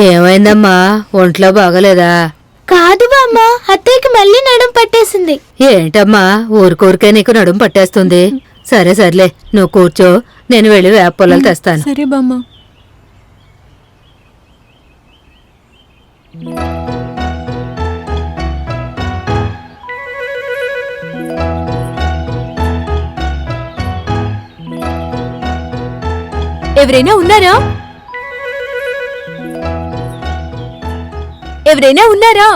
ఏమైందమ్మా? ఒంట్లో బాగలేదా? కాదు బామ్మ అత్తయ్యకి మళ్ళీ నడుం పట్టేసింది. ఏంటమ్మా? ఊరికూరికే నీకు నడుము పట్టేస్తుంది. సరే సర్లే నువ్వు కూర్చో. నేను వెళ్ళి వేప పొలాలు తెస్తాను. సరే బామ్మ. ఎవరైనా ఉన్నారా? ఎవరైనా ఉన్నారా?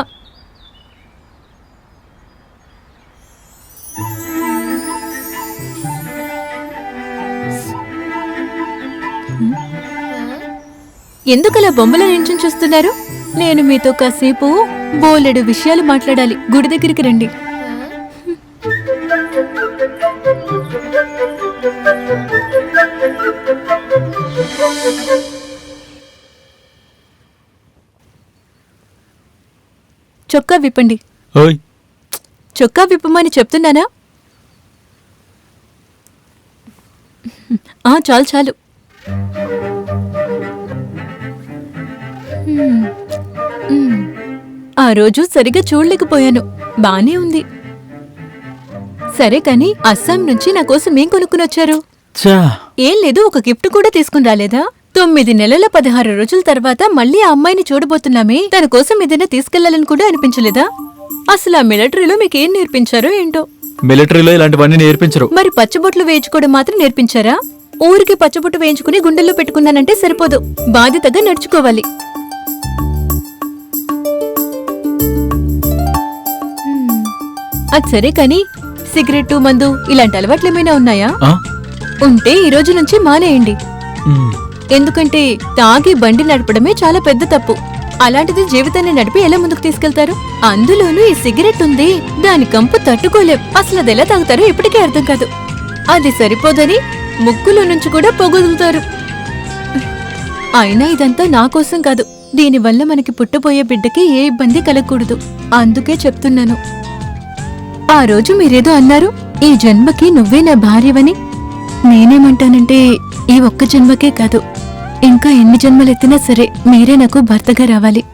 ఎందుకలా బొమ్మల నించుని చూస్తున్నారు? నేను మీతో కాసేపు బోలెడు విషయాలు మాట్లాడాలి. గుడి దగ్గరికి రండి. చొక్కా విప్పండి. ఓయ్. చొక్కా విప్పమని చెప్తున్నానా? ఆ చాలు చాలు. ఆ రోజు సరిగా చూడలేకపోయాను. బానే ఉంది. సరే కాని అస్సాం నుంచి నా కోసం ఏం కొనుక్కుని వచ్చారు చా ఏం లేదు ఒక గిఫ్ట్ కూడా తీసుకుని రాలేదా? తొమ్మిది నెలల పదహారు రోజుల తర్వాత మళ్ళీ ఆ అమ్మాయిని చూడబోతున్నామే. తన కోసం ఏదైనా తీసుకెళ్ళాలని కూడా అనిపించలేదా? అసలు ఆ మిలిటరీలో మీకేం నేర్పించారో ఏంటో? మిలిటరీలో ఇలాంటివన్నీ నేర్పించరు. మరి పచ్చబొట్లు వేయించుకోవడం మాత్రం నేర్పించారా? ఊరికి పచ్చబొట్టు వేయించుకుని గుండెల్లో పెట్టుకున్నానంటే సరిపోదు. బాధ్యతగా నడుచుకోవాలి. అది సరే కానీ సిగరెట్ మందు ఇలాంటి అలవాట్లు ఏమైనా ఉన్నాయా? ఉంటే ఈ రోజు నుంచి మానేయండి. ఎందుకంటే తాగి బండి నడపడమే చాలా పెద్ద తప్పు. అలాంటిది జీవితాన్ని నడిపి ఎలా ముందుకు తీసుకెళ్తారు? అందులోనూ ఈ సిగరెట్ ఉంది. దాని కంపు తట్టుకోలేం. అసలు అది ఎలా తాగుతారో ఇప్పటికే అర్థం కాదు. అది సరిపోదని ముక్కులో నుంచి కూడా పొగుదులుతారు అయినా ఇదంతా నా కోసం కాదు. దీనివల్ల మనకి పుట్టబోయే బిడ్డకి ఏ ఇబ్బంది కలగకూడదు. అందుకే చెప్తున్నాను. ఆ రోజు మీరేదో అన్నారు? ఈ జన్మకి నువ్వే నా భార్యవని? నేనేమంటానంటే ఈ ఒక్క జన్మకే కాదు. ఇంకా ఎన్ని జన్మలెత్తినా సరే మీరే నాకు భర్తగా రావాలి.